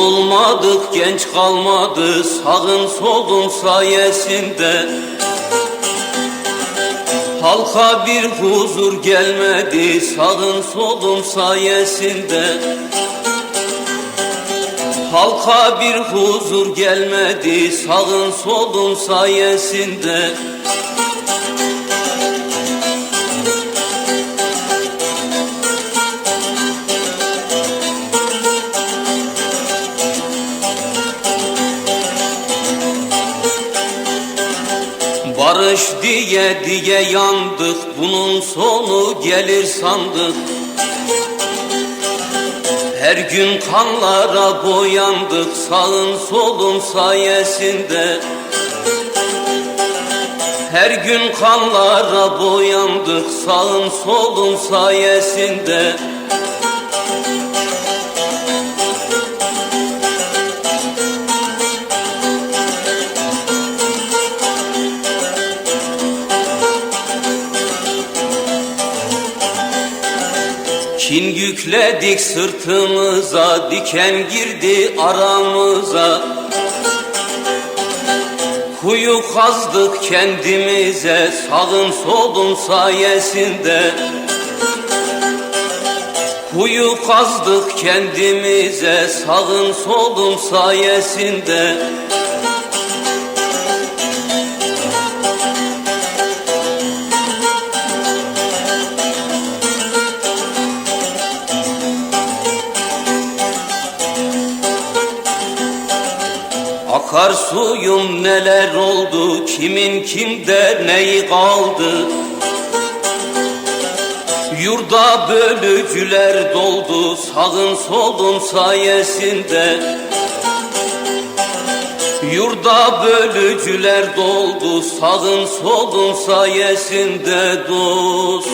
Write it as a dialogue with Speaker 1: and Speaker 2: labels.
Speaker 1: Vurulmadık genç kalmadı sağın solun sayesinde. Halka bir huzur gelmedi sağın solun sayesinde. Halka bir huzur gelmedi sağın solun sayesinde Barış diye diye yandık bunun sonu gelir sandık. Her gün kanlara boyandık sağın solun sayesinde. Her gün kanlara boyandık sağın solun sayesinde Kin yükledik sırtımıza, diken girdi aramıza. Kuyu kazdık kendimize, sağın solun sayesinde. Kuyu kazdık kendimize, sağın solun sayesinde. Akar suyum neler oldu kimin kimde neyi kaldı? Yurda bölücüler doldu sağın solun sayesinde. Yurda bölücüler doldu sağın solun sayesinde dost